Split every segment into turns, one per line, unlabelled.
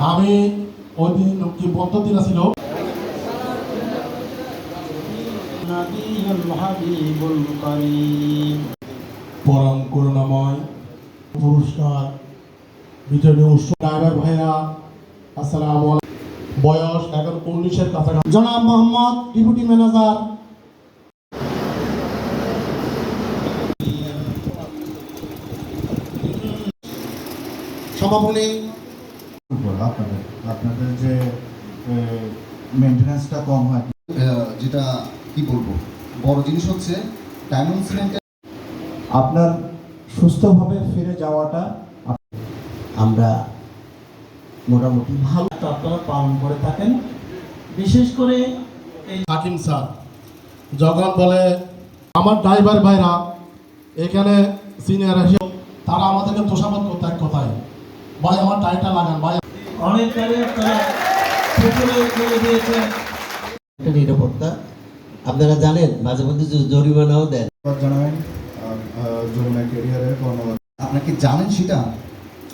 আমি কি পদ্ধতি না ছিল পরম করুণাময় পুরস্কার বিজয়ী ড্রাইভার ভাইরা আসসালাম বয়স এখন উনিশের কাছাকাছি। জনাব মোহাম্মদ ডিপুটি ম্যানেজার। সমাপনী
আপনাদের আপনাদের যে মেনটেন্যান্সটা কম হয়।
যেটা কি বলব? বড় জিনিস হচ্ছে ডায়মন্ড সিমেন্ট
আপনার সুস্থভাবে ফিরে যাওয়াটা
আমরা মোটামুটি ভালো আপনারা পালন করে থাকেন। বিশেষ করে এই
হাকিম স্যার যখন বলে আমার ড্রাইভার ভাইরা এখানে সিনিয়র এসে তারা আমাদেরকে তোষামত করতে এক কথায় ভাই আমার টাইটা লাগান ভাই
অনেক
নিরাপত্তা। আপনারা জানেন মাঝে মধ্যে জরিমানাও দেন।
জানাবেন। জরুরি ক্যারিয়ারের কর্মরত
আপনাকে জানেন সেটা?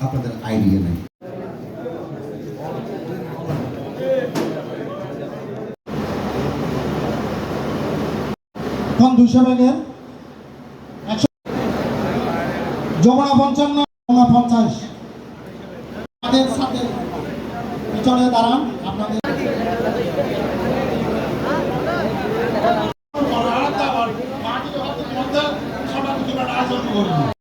আপনাদের আইডিয়া নেই।
এখন দুইশো ব্যাগের একশো যমুনা পঞ্চান্ন পঞ্চাশ। চড়ে দাঁড়ান আপনাদের